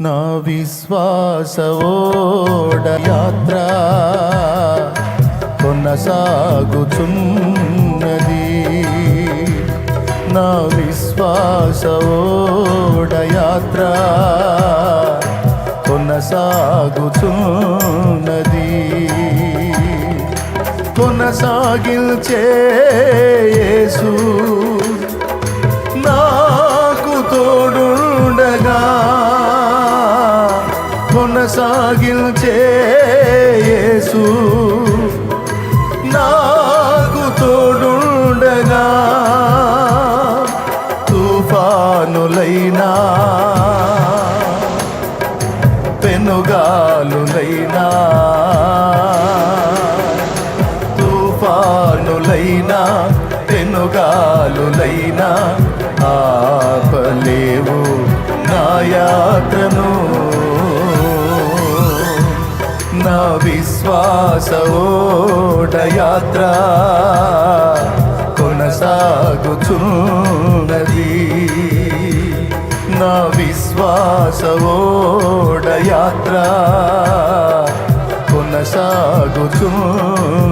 నా విశ్వాస ఓడ యాత్ర కొనసాగుచున్నది. నా విశ్వాస ఓడ యాత్ర కొనసాగుచున్నది. కొనసాగిల్చే యేసు నాకు తోడుండగా కొనసాగిల్చే యేసు. విశ్వాస ఓడ యాత్ర కొనసాగుచున్నది. నా విశ్వాస ఓడ కొనసాగుతున్నది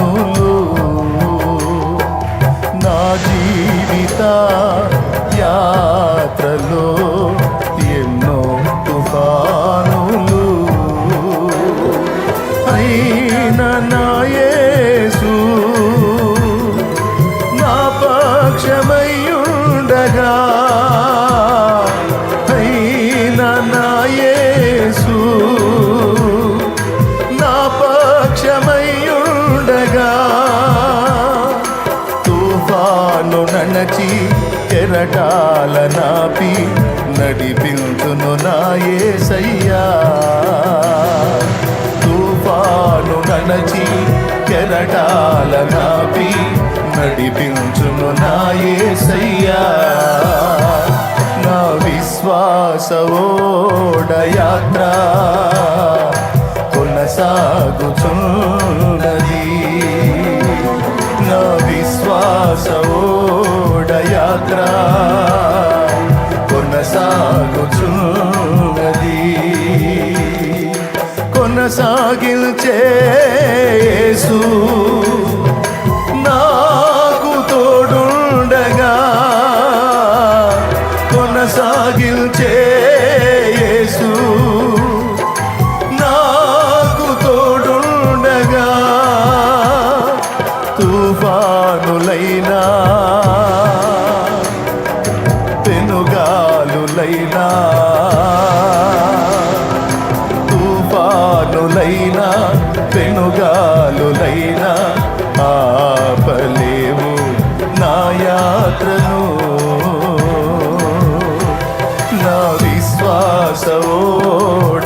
కెరటాల నాపి నడిపించును నాయే సయ్యా తుఫాను నడచి కెరటాల నాపి నడిపించును నాయే సయ్యా నా విశ్వాస ఓడ యాత్ర కొనసాగుచున్నది. నా విశ్వాస ఓడ యాత్ర కొనసాగుచున్నది. కొనసాగిల్చే విశ్వాస ఓడ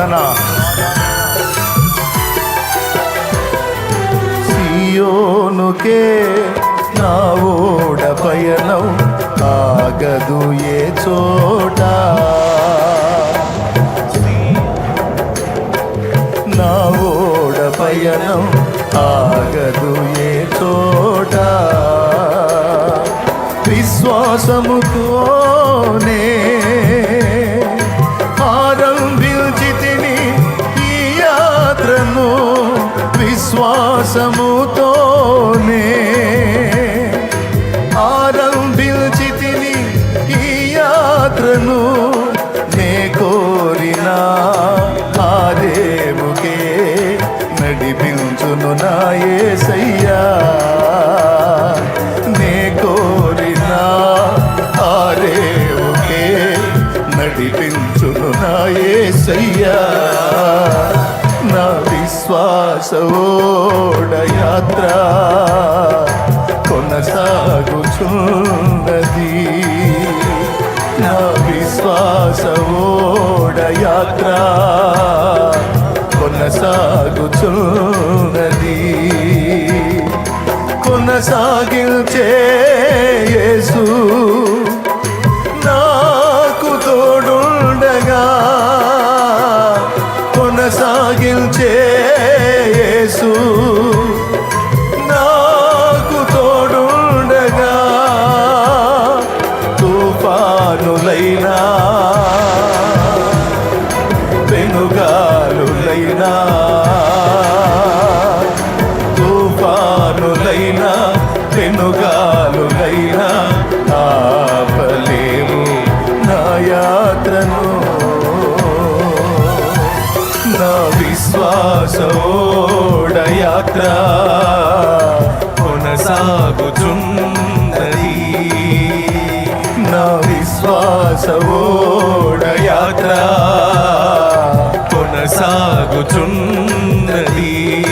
నీకు ఆరాధన సియోనుకే నా ఓడ పయనం ఆగదు ఏ చోడ యాత్రను నే కోరిన ఆదేముకే నడిపించును నా యేసయ్యా నే కోరిన ఆదేముకే నడిపించును నా యేసయ్యా నా విశ్వాసోడ యాత్ర కొనసాగుచు విశ్వాసోడ యాత్ర కొనసాగుచున్నది. కొనసాగించే నా విశ్వాసోడ యాత్ర కొనసాగుచున్నది.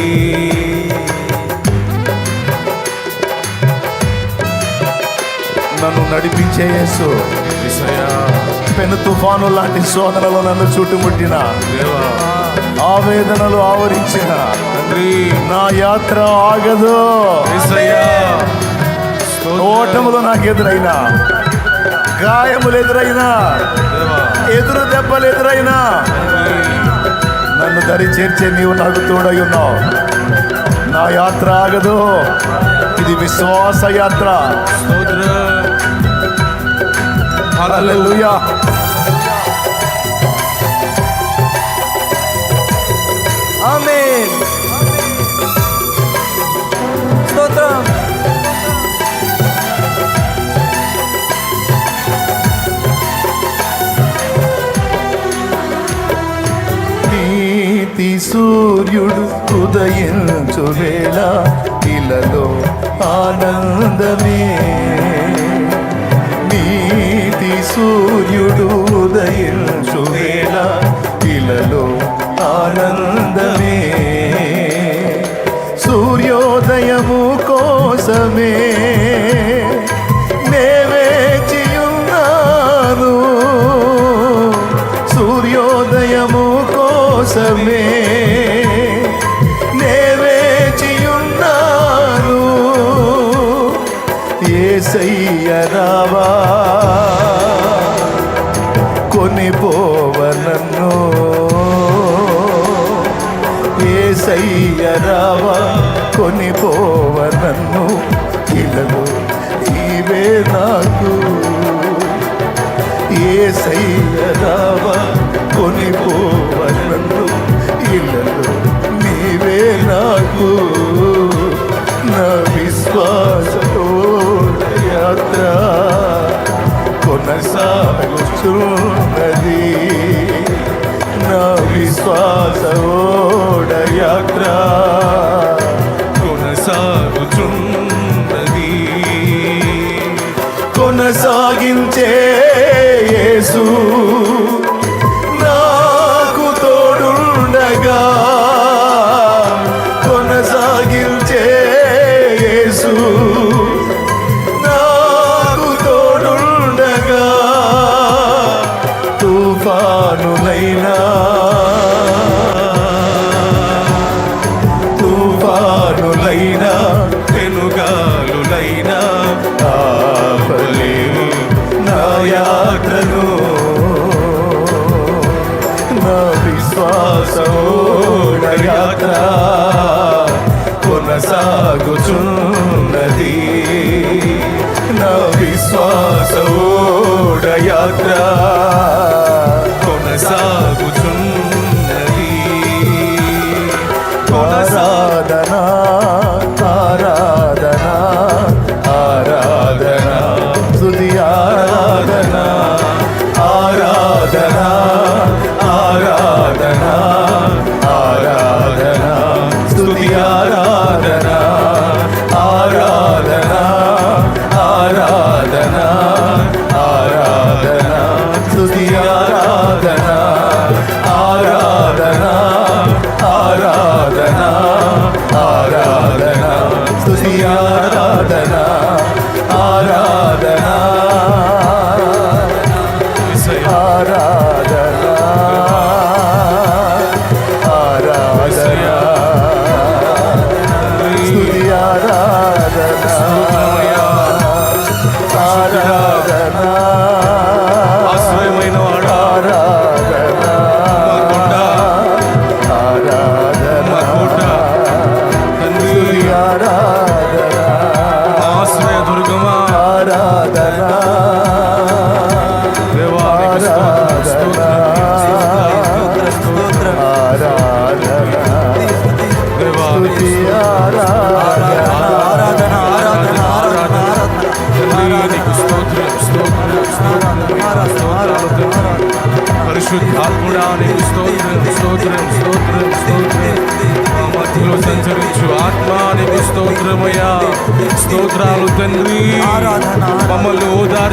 నన్ను నడిపించే యేసు. పెను తుఫాను లాంటి శోధనలు నన్ను చుట్టుముట్టిన. ఆవేదనలు ఆవరించిన. నా యాత్ర ఆగదు. ఓటములు నాకు ఎదురైనా గాయములు ఎదురైనా ఎదురు దెబ్బలు ఎదురైనా నన్ను దరి చేర్చే నీవు నాకు తోడై ఉన్నావు. నా యాత్ర ఆగదు. ఇది విశ్వాస యాత్ర. స్తోత్రం. సూర్యుడు ఉదయించు వేళ ఇలలో ఆనందమే. నీతి సూర్యుడు ఉదయించు వేళ ఇలలో ఆనందమే. సూర్యోదయము కోసమే నే సూర్యోదయము కోసమే ఏసయ్య రావా కొనిపోవ నీవే నాకు. నా విశ్వాసతో యాత్ర కొనసాగుచున్నది నా విశ్వాసోడ యాత్ర సోడయాత్ర కొనసాగుచున్న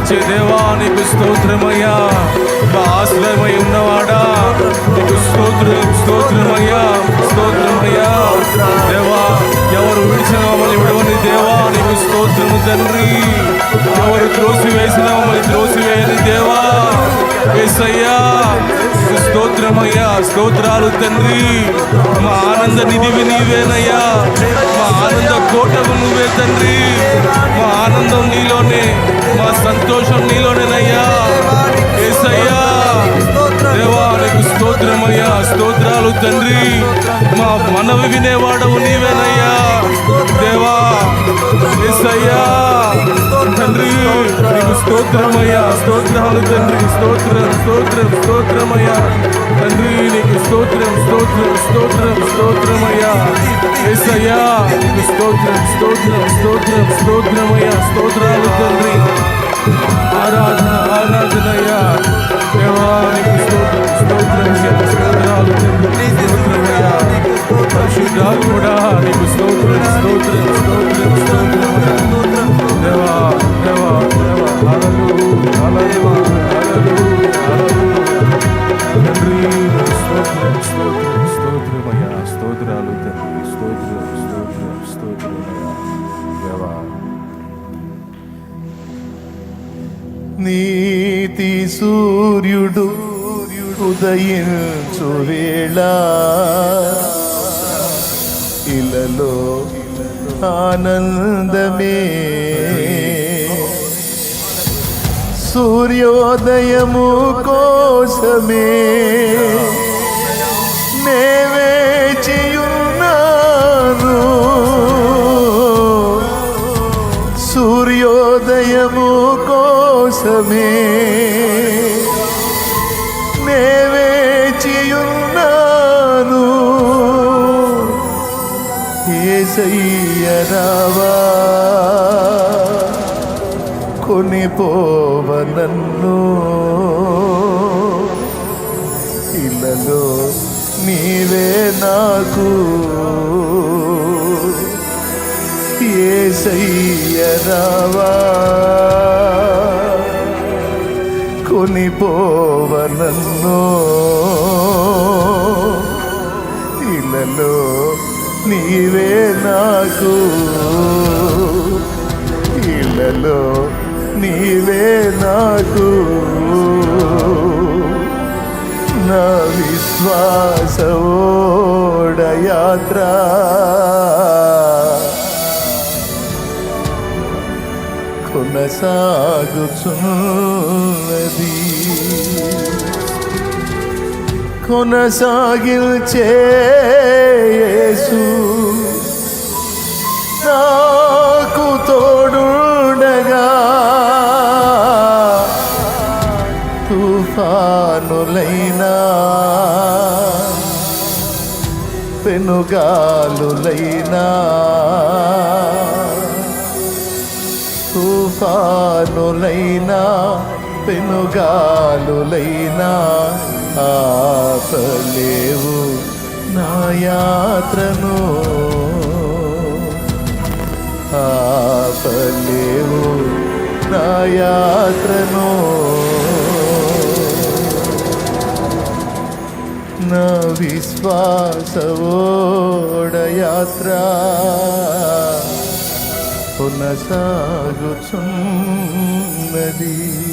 మమ్మల్ని దేవా నీకు స్తోత్రమయ్యా. మా ఆశ్రయమై ఉన్నవాడా. నీకు స్తోత్ర స్తోత్రమయ్యా స్తోత్రమయ్యా. దేవా ఎవరు విడిచిన మమ్మల్ని విడవని దేవా నీకు స్తోత్రము తండ్రి. ఎవరు త్రోసి వేసిన మమ్మల్ని త్రోసివేయని దేవా యేసయ్యా స్తోత్రమయ్యా స్తోత్రాలు తండ్రి. మా ఆనంద నిధివి నీవేనయ్యా. మా ఆనంద కోటకు నువ్వే తండ్రి. మా ఆనందం నీలోనే మా సంతోషం నీలోనేనయ్యా. యేసయ్యా దేవా స్తోత్రమయ్యా స్తోత్రాలు తండ్రి. మా మనవి వినేవాడవు నీవేనయ్యా. దేవా యేసయ్యా తండ్రి నీకు స్తోత్రమయ్యా స్తోత్రాలు తండ్రి స్తోత్రం స్తోత్రం స్తోత్రమయ్యా. తండ్రి నీకు స్తోత్రం స్తోత్రం స్తోత్రం స్తోత్రమయ్యా. యేసయ్యా నీకు స్తోత్రం స్తోత్రం స్తోత్రం స్తోత్రమయ్యా. స్తోత్రాలు తండ్రి. ఆరాధన ఆరాధనయ్యా. దేవా నీకు స్తోత్రం స్తోత్రం ఆనందమే. సూర్యోదయము కోసమే. నేవేచి ఏసయ్యరావా కొనిపోవనన్ను ఇళ్ళలో నీవే నాకు. ఏసయ్యరావా? కొనిపోవనన్ను ఇళ్ళలో నీవే నాకు? ఇళ్ళలో నీవే నాకు? నా విశ్వాస కొనసాగిల్చేసు నాకు తోడుండగా తుఫానులైనా పెనుగాలులైనా తుఫానులైనా పెనుగాలులైనా ఆపలేవు నా యాత్రను. ఆపలేవు నా యాత్రను. నా విశ్వాసవోడ యాత్ర కొనసాగుచున్నది.